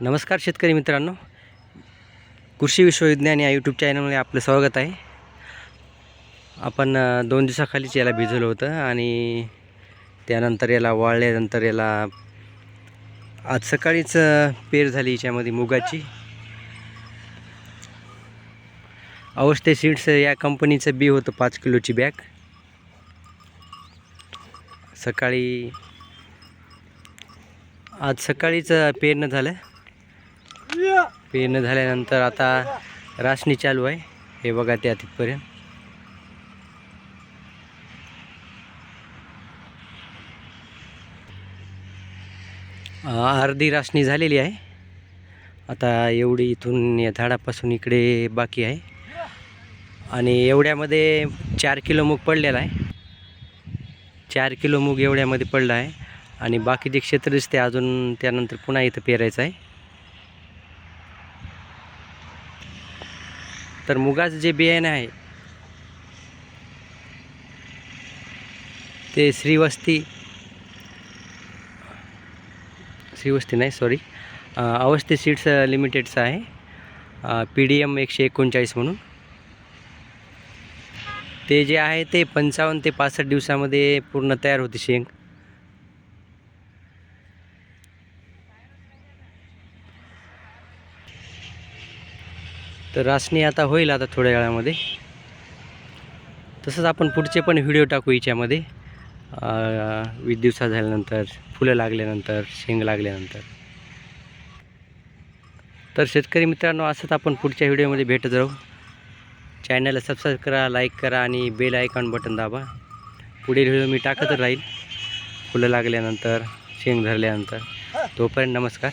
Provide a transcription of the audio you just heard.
नमस्कार शेतकरी मित्रांनो. कृषी विश्वविज्ञान या यूट्यूब चॅनलमध्ये आपलं स्वागत आहे. आपण दोन दिवसाखालीच याला भिजवलं होतं आणि त्यानंतर याला वाळल्यानंतर याला आज सकाळीच पेर झाली याच्यामध्ये मुगाची. अवस्थे सीड्स या कंपनीचं बी होतं पाच किलोची बॅग. सकाळी आज सकाळीच पेरणं झालं. पेरणं झाल्यानंतर आता रासणी चालू आहे. हे बघा त्या तिथपर्यंत. अर्धी राशनी झालेली आहे. आता एवढी इथून या झाडापासून इकडे बाकी आहे. आणि एवढ्यामध्ये चार किलो मूग पडलेला आहे. चार किलो मूग एवढ्यामध्ये पडला आहे. आणि बाकीचे क्षेत्र दिसते अजून त्यानंतर पुन्हा इथं पेरायचं आहे. तर मुगाचं जे बियाणं आहे ते श्रीवस्ती श्रीवस्ती नाही सॉरी अवस्थी सीड्स लिमिटेडचं आहे. पी डी एम एकशे एकोणचाळीस म्हणून. ते जे आहे ते पंचावन्न ते पासष्ट दिवसामध्ये पूर्ण तयार होते शेंग. तर रासणी आता होईल आता थोड्या वेळामध्ये. तसंच आपण पुढचे पण व्हिडिओ टाकू याच्यामध्ये वीस दिवसा झाल्यानंतर फुलं लागल्यानंतर शेंग लागल्यानंतर. तर शेतकरी मित्रांनो असंच आपण पुढच्या व्हिडिओमध्ये भेटत राहू. चॅनलला सबस्क्राईब करा लाईक करा आणि बेल आयकॉन बटन दाबा. पुढील व्हिडिओ मी टाकतच राहील. फुलं लागल्यानंतर शेंग धरल्यानंतर. तोपर्यंत नमस्कार.